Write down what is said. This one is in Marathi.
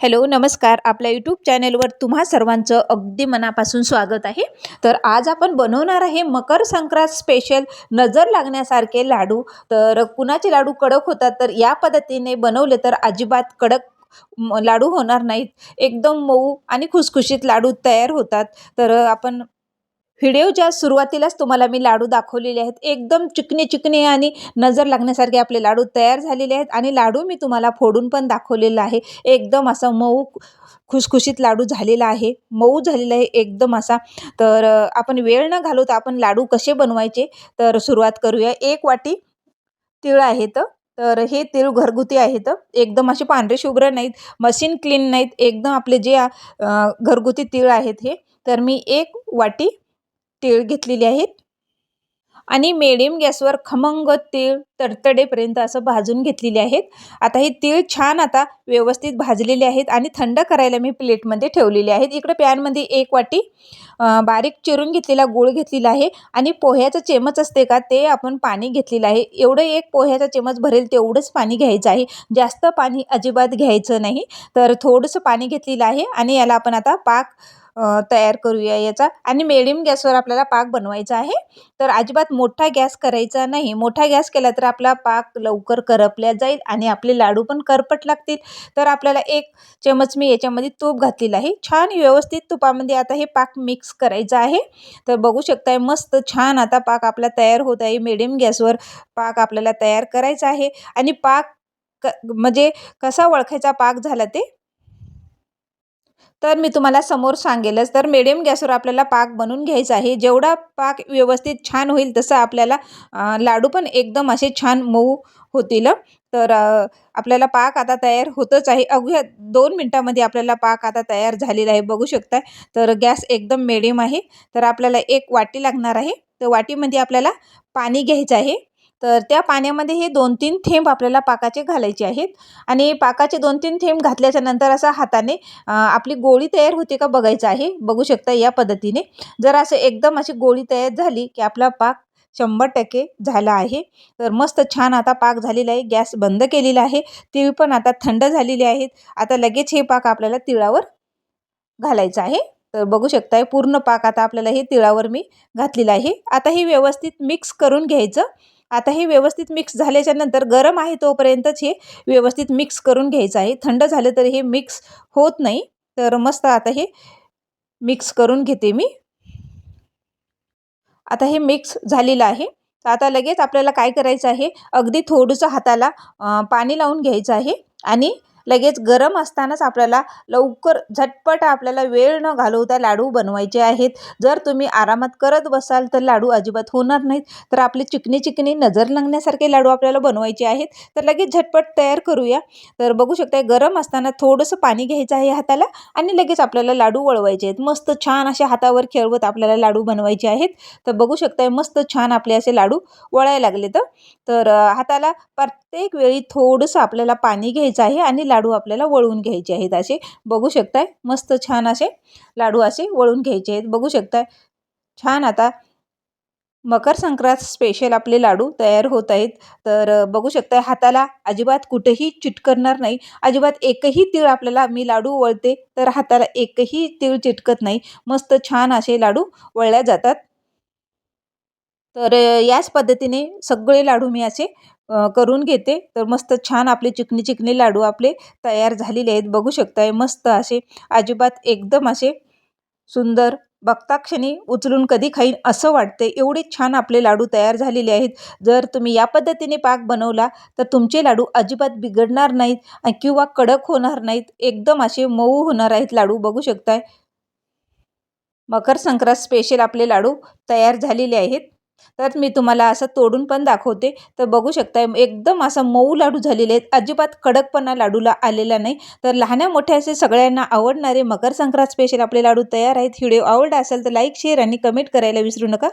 हॅलो नमस्कार. आपल्या यूट्यूब चॅनेलवर तुम्हा सर्वांचं अगदी मनापासून स्वागत आहे. तर आज आपण बनवणार आहे मकर संक्रांत स्पेशल नजर लागण्यासारखे लाडू. तर कुणाचे लाडू कडक होतात तर या पद्धतीने बनवले तर अजिबात कडक लाडू होणार नाहीत. एकदम मऊ आणि खुसखुशीत लाडू तयार होतात. तर आपण व्हिडिओच्या सुरुवातीलाच तुम्हाला मी लाडू दाखवलेले आहेत एकदम चिकने चिकने आणि नजर लागण्यासारखे आपले लाडू तयार झालेले आहेत आणि लाडू मी तुम्हाला फोडून पण दाखवलेला आहे. एकदम असा मऊ खुसखुशीत लाडू झालेला आहे. मऊ झालेला आहे एकदम असा. तर आपण वेळ न घालवता आपण लाडू कसे बनवायचे तर सुरुवात करूया. एक वाटी तिळ आहेत तर हे तिळ घरगुती आहेत एकदम असे पांढरे शुभ्र नाहीत मशीन क्लीन नाहीत एकदम आपले जे घरगुती तिळ आहेत हे तर मी एक वाटी तीळ घेतलेली आहेत. आणि मिडियम गॅसवर खमंग तीळ तडतडेपर्यंत असं भाजून घेतलेले आहेत. आता हे तीळ छान आता व्यवस्थित भाजलेले आहेत आणि थंड करायला मी प्लेटमध्ये ठेवलेले आहेत. इकडे पॅनमध्ये एक वाटी बारीक चिरून घेतलेला गूळ घेतलेला आहे आणि पोह्याचा चेमच असते का ते आपण पाणी घेतलेलं आहे. एवढं एक पोह्याचा चेमच भरेल तेवढंच पाणी घ्यायचं आहे. जास्त पाणी अजिबात घ्यायचं नाही. तर थोडंसं पाणी घेतलेलं आहे आणि याला आपण आता पाक तयार करूया याचा. आणि मिडियम गॅसवर आपल्याला पाक बनवायचा आहे. तर अजिबात मोठा गॅस करायचा नाही. मोठा गॅस केला तर आपला पाक लवकर करपल्या जाईल आणि आपले लाडू पण करपट लागतील. तर आपल्याला एक चमच मी याच्यामध्ये तूप घातलेलं आहे. छान व्यवस्थित तुपामध्ये आता हे पाक मिक्स करायचं आहे. तर बघू शकताय मस्त छान आता पाक आपला तयार होत आहे. मिडियम गॅसवर पाक आपल्याला तयार करायचा आहे. आणि पाक क म्हणजे कसा ओळखायचा पाक झाला ते? तर मी तुम्हाला समोर सांगेलच. तर मिडियम गॅसवर आपल्याला पाक बनवून घ्यायचा आहे. जेवढा पाक व्यवस्थित छान होईल तसं आपल्याला लाडू पण एकदम असे छान मऊ होतील. तर आपल्याला पाक आता तयार होतच आहे. अवघ्या दोन मिनटामध्ये आपल्याला पाक आता तयार झालेला आहे. बघू शकताय. तर गॅस एकदम मिडियम आहे. तर आपल्याला एक वाटी लागणार आहे. तर वाटीमध्ये आपल्याला पाणी घ्यायचं आहे. तर त्या पाण्यामध्ये हे दोन तीन थेंब आपल्याला पाकाचे घालायचे आहेत. आणि पाकाचे दोन तीन थेंब घातल्याच्या नंतर असा हाताने आपली गोळी तयार होते का बघायचं आहे. बघू शकता या पद्धतीने. जर असं एकदम अशी गोळी तयार झाली की आपला पाक शंभर टक्के झाला आहे तर मस्त छान आता पाक झालेला आहे. गॅस बंद केलेला आहे. तीळ पण आता थंड झालेले आहेत. आता लगेच हे पाक आपल्याला तिळावर घालायचं आहे. तर बघू शकताय पूर्ण पाक आता आपल्याला हे तिळावर मी घातलेलं आहे. आता हे व्यवस्थित मिक्स करून घ्यायचं. आता हे व्यवस्थित मिक्स झाल्याच्यानंतर गरम आहे तोपर्यंतच हे व्यवस्थित मिक्स करून घ्यायचं आहे. थंड झालं तर हे मिक्स होत नाही. तर मस्त आता हे मिक्स करून घेते मी. आता हे मिक्स झालेलं आहे. तर आता लगेच आपल्याला काय करायचं आहे? अगदी थोडंसं हाताला पाणी लावून घ्यायचं आहे आणि लगेच गरम असतानाच आपल्याला लवकर झटपट आपल्याला वेळ न घालवता लाडू बनवायचे आहेत. जर तुम्ही आरामात करत बसाल तर लाडू अजिबात होणार नाहीत. तर आपले चिकनी चिकनी नजर लागण्यासारखे लाडू आपल्याला बनवायचे आहेत. तर लगेच झटपट तयार करूया. तर बघू शकता गरम असताना थोडंसं पाणी घ्यायचं आहे हाताला आणि लगेच आपल्याला लाडू वळवायचे आहेत. मस्त छान असे हातावर खेळवत आपल्याला लाडू बनवायचे आहेत. तर बघू शकताय मस्त छान आपले असे लाडू वळायला लागले तर तर हाताला प्रत्येक वेळी थोडंसं आपल्याला पाणी घ्यायचं आहे आणि लाडू आपल्याला वळवून घ्यायचे आहेत असे. बघू शकताय? मस्त छान असे लाडू असे वळून घ्यायचे आहेत. बघू शकताय? छान आता मकर संक्रांत स्पेशल आपले लाडू तयार होत आहेत. तर बघू शकताय हाताला अजिबात कुठेही चिटकणार नाही. अजिबात एकही तीळ आपल्याला मी लाडू वळते तर हाताला एकही तीळ चिटकत नाही. मस्त छान असे लाडू वळल्या जातात. तर याच पद्धतीने सगळे लाडू मी असे करून घेते. तर मस्त छान आपले चिकनी चिकनी लाडू आपले तयार झालेले आहेत. बघू शकताय मस्त असे अजिबात एकदम असे सुंदर बघता क्षणी उचलून कधी खाईन असं वाटते एवढे छान आपले लाडू तयार झालेले आहेत. जर तुम्ही या पद्धतीने पाक बनवला तर तुमचे लाडू अजिबात बिघडणार नाहीत किंवा कडक होणार नाहीत. एकदम असे मऊ होणार आहेत लाडू. बघू शकताय. मकर संक्रांत स्पेशल आपले लाडू तयार झालेले आहेत. तर मी तुम्हाला असं तोडून पण दाखवते. तर बघू शकताय एकदम असा मऊ लाडू झालेले आहेत. अजिबात कडकपणा लाडूला आलेला नाही. तर लहान्या मोठ्या असे सगळ्यांना आवडणारे मकर संक्रांत स्पेशल आपले लाडू तयार आहेत. व्हिडिओ आवडला असेल तर लाईक शेअर आणि कमेंट करायला विसरू नका.